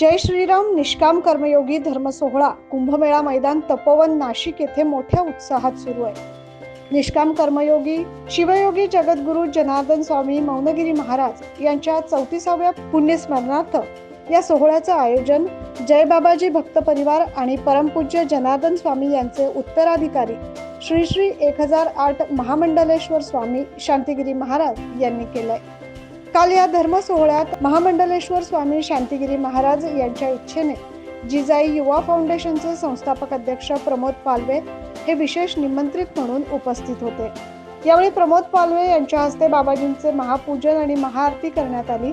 जय श्रीराम निष्काम कर्मयोगी धर्म सोहळा कुंभमेळा मैदान तपोवन नाशिक येथे मोठ्या उत्साहात सुरू आहे. निष्काम कर्मयोगी शिवयोगी जगद्गुरु जनार्दन स्वामी मौनगिरी महाराज यांच्या चौतीसाव्या पुण्यस्मरणार्थ या सोहळ्याचं आयोजन जय बाबाजी भक्त परिवार आणि परमपूज्य जनार्दन स्वामी यांचे उत्तराधिकारी श्री श्री एक हजार आठ महामंडलेश्वर स्वामी शांतिगिरी महाराज यांनी केलंय. काल या धर्म सोहळ्यात महामंडलेश्वर स्वामी शांतिगिरी महाराज यांच्या इच्छेने जिजाई युवा फाउंडेशनचे संस्थापक अध्यक्ष प्रमोद पालवे हे विशेष निमंत्रित म्हणून उपस्थित होते. यावेळी प्रमोद पालवे यांच्या हस्ते बाबाजींचे महापूजन आणि महाआरती करण्यात आली.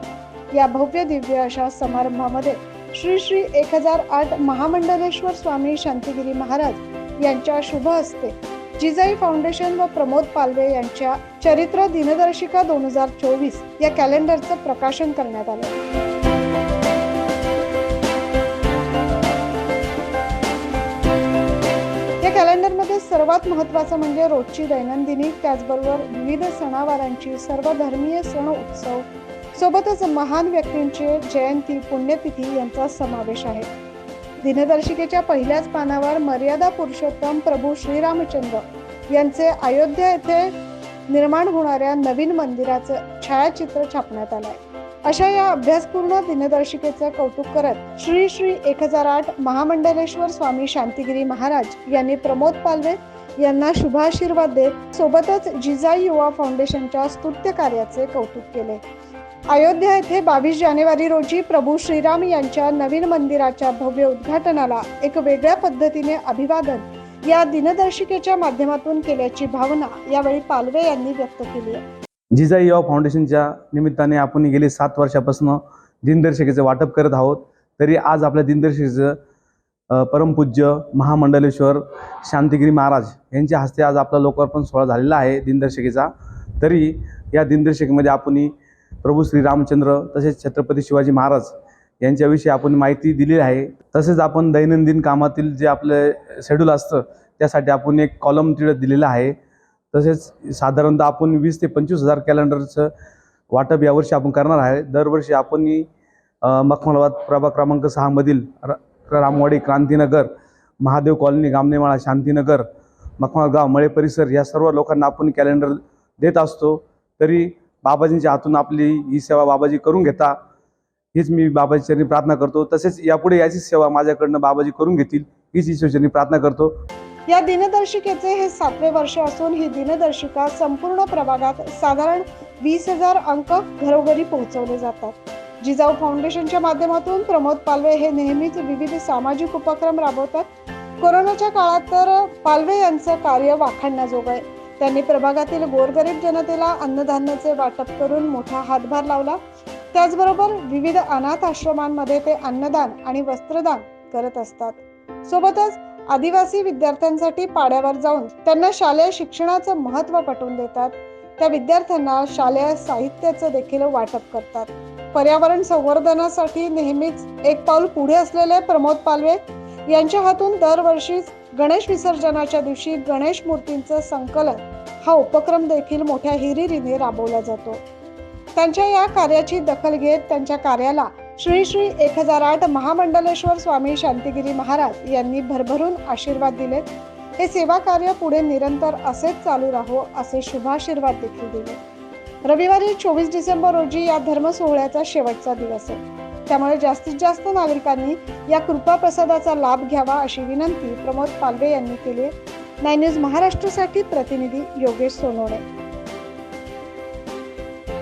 या भव्य दिव्य अशा समारंभामध्ये श्री श्री एक हजार आठ महामंडलेश्वर स्वामी शांतिगिरी महाराज यांच्या शुभ हस्ते जिजाई फाउंडेशन व प्रमोद पालवे यांच्या चरित्र दिनदर्शिका दोन हजार चोवीस या कॅलेंडरचं प्रकाशन करण्यात आलं. या कॅलेंडरमध्ये सर्वात महत्वाचं म्हणजे रोजची दैनंदिनी त्याचबरोबर विविध सणावारांची सर्व धर्मीय सण उत्सव सोबतच महान व्यक्तींचे जयंती पुण्यतिथी यांचा समावेश आहे. दिनदर्शिकेच्या पहिल्याच पानावर मर्यादा पुरुषोत्तम प्रभू श्रीरामचंद्र यांचे अयोध्या येथे निर्माण होणाऱ्या नवीन मंदिराचं छायाचित्र छापण्यात आलंय. अशा या अभ्यासपूर्ण दिनदर्शिकेचं कौतुक करत श्री श्री एक हजार आठ महामंडलेश्वर स्वामी शांतिगिरी महाराज यांनी प्रमोद पालवे यांना शुभाशीर्वाद देत सोबतच जिजाई युवा फाउंडेशनच्या स्तुत्य कार्याचे कौतुक केले. अयोध्या येथे बावीस जानेवारी रोजी प्रभू श्रीराम यांच्या नवीन मंदिराच्या भव्य उद्घाटनाला एक वेगळ्या पद्धतीने अभिवादन या दिनदर्शिकेच्या माध्यमातून केल्याची भावना यावेळी पालवे यांनी व्यक्त केली आहे. जिजाई युवा फाउंडेशनच्या निमित्ताने आपण गेली सात वर्षापासून दिनदर्शिकेचं वाटप करत आहोत. तरी आज आपल्या दिनदर्शिकेचं परमपूज्य महामंडलेश्वर शांतिगिरी महाराज यांच्या हस्ते आज आपला लोकार्पण सोहळा झालेला आहे दिनदर्शिकेचा. तरी या दिनदर्शिकेमध्ये आपण प्रभू श्रीरामचंद्र तसेच छत्रपती शिवाजी महाराज यांच्याविषयी आपण माहिती दिलेली आहे. तसेच आपण दैनंदिन कामातील जे आपलं शेड्यूल असतं त्यासाठी आपण एक कॉलम तिथं दिलेला आहे. तसेच साधारणतः आपण वीस ते पंचवीस हजार कॅलेंडरचं वाटप यावर्षी आपण करणार आहे. दरवर्षी आपण मखमलाबाद प्रभाग क्रमांक सहामधील र रामवाडी क्रांतीनगर महादेव कॉलनी गामनेमाळा शांतीनगर मखमाळ गाव मळे परिसर या सर्व लोकांना आपण कॅलेंडर देत असतो. तरी बाबाजींच्या हातून आपली ही सेवा बाबाजी करून घेता हीच मी बाबाजीचरणी प्रार्थना करतो. तसेच यापुढे याची सेवा माझ्याकडनं बाबाजी करून घेतील हीच ईश्वरचरणी प्रार्थना करतो. या दिनदर्शिकेचे हे सातवे वर्ष असून ही दिनदर्शिका संपूर्ण प्रभागात साधारण वीस हजार अंक घरोघरी पोहोचवले जातात. जिजाऊ फाउंडेशनच्या माध्यमातून प्रमोद पालवे हे नेहमीच विविध सामाजिक उपक्रम राबवतात. कोरोनाच्या काळात तर पालवे यांचं कार्य वाखाणण्याजोगं आहे. त्यांनी प्रभागातील गोरगरीब जनतेला अन्नधान्याचे वाटप करून मोठा हातभार लावला. त्याचबरोबर विविध अनाथ आश्रमांमध्ये ते अन्नदान आणि वस्त्रदान करत असतात. सोबतच आदिवासी विद्यार्थ्यांसाठी पाड्यावर जाऊन त्यांना शालेय शिक्षणाचं महत्त्व पटवून देतात. त्या विद्यार्थ्यांना शालेय साहित्याचं देखील वाटप करतात. पर्यावरण संवर्धनासाठी नेहमीच एक पाऊल पुढे असलेले प्रमोद पालवे यांच्या हातून दरवर्षीच गणेश विसर्जनाच्या दिवशी गणेश मूर्तींचं संकलन हा उपक्रम देखील मोठ्या हिरिरीने राबवला जातो. त्यांच्या या कार्याची दखल घेत त्यांच्या कार्याला श्री श्री एक हजार आठ महामंडलेश्वर स्वामी शांतिगिरी महाराज यांनी भरभरून आशीर्वाद दिले. हे सेवा कार्य पुढे निरंतर असेच चालू राहो असे शुभाशीर्वाद देखील दिले. रविवारी चोवीस डिसेंबर रोजी या धर्म सोहळ्याचा शेवटचा दिवस आहे. त्यामुळे जास्तीत जास्त नागरिकांनी या कृपा प्रसादाचा लाभ घ्यावा अशी विनंती प्रमोद पालवे यांनी केली नाईन न्यूज महाराष्ट्रासाठी प्रतिनिधी योगेश सोनवणे.